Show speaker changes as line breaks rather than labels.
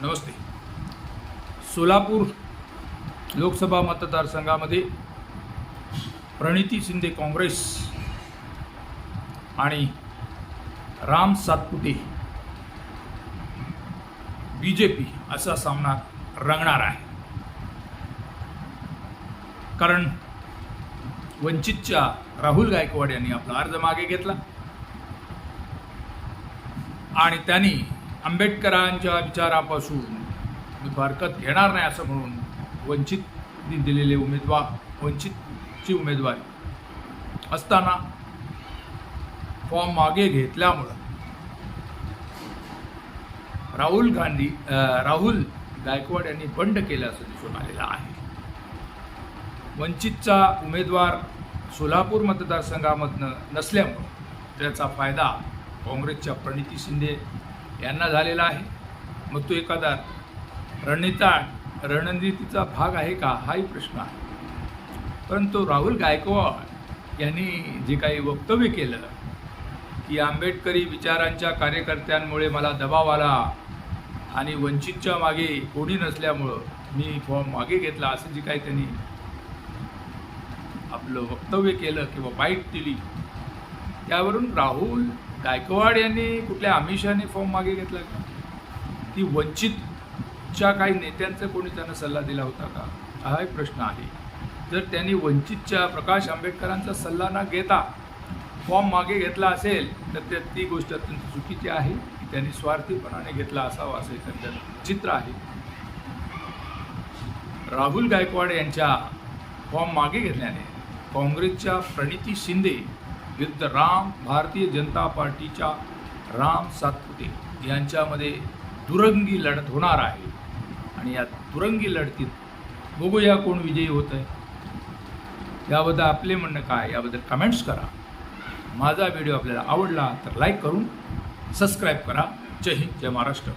नमस्ते. सोलापूर लोकसभा मतदारसंघामध्ये प्रणिती शिंदे काँग्रेस आणि Ram Satpute B J P असा सामना रंगणार आहे. कारण वंचितच्या राहुल गायकवाड यांनी आपला अर्ज मागे घेतला आणि त्यांनी आंबेडकरांच्या विचारापासून मी फारकत घेणार नाही असं म्हणून वंचितनी दिलेले उमेदवार वंचितची उमेदवारी असताना फॉर्म मागे घेतल्यामुळं राहुल गांधी राहुल गायकवाड यांनी बंड केलं असं दिसून आलेलं आहे. वंचितचा उमेदवार सोलापूर मतदारसंघामधनं नसल्यामुळं त्याचा फायदा काँग्रेसच्या प्रणिती शिंदे यांना झालेला आहे. मग तो एखादा रणनीता रणनीतीचा भाग आहे का? हाही प्रश्न आहे. परंतु राहुल गायकवाड यांनी जे काही वक्तव्य केलं की आंबेडकरी विचारांच्या कार्यकर्त्यांमुळे मला दबाव आला आणि वंचितच्या मागे कोणी नसल्यामुळं मी फॉर्म मागे घेतला असं जे काही त्यांनी आपलं वक्तव्य केलं किंवा बाईट दिली त्यावरून राहुल गायकवाड यांनी कुठल्या आमिषाने फॉर्म मागे घेतला का? की वंचितच्या काही नेत्यांचा कोणी त्यांना सल्ला दिला होता का? हा एक प्रश्न आहे. जर त्यांनी वंचितच्या प्रकाश आंबेडकरांचा सल्ला न घेता फॉर्म मागे घेतला असेल तर त्या ती गोष्ट अत्यंत चुकीची आहे. की त्यांनी स्वार्थीपणाने घेतला असावा असे त्यांचं चित्र आहे. राहुल गायकवाड यांच्या फॉर्म मागे घेतल्याने काँग्रेसच्या प्रणिती शिंदे विरुद्ध राम भारतीय जनता पार्टीच्या राम सातपुते यांच्यामध्ये दुरंगी लढत होणार आहे. आणि या दुरंगी लढतीत बघूया कोण विजयी होत आहे याबद्दल आपले म्हणणं काय याबद्दल कमेंट्स करा. माझा व्हिडिओ आपल्याला आवडला तर लाईक करून सबस्क्राईब करा. जय हिंद जय महाराष्ट्र.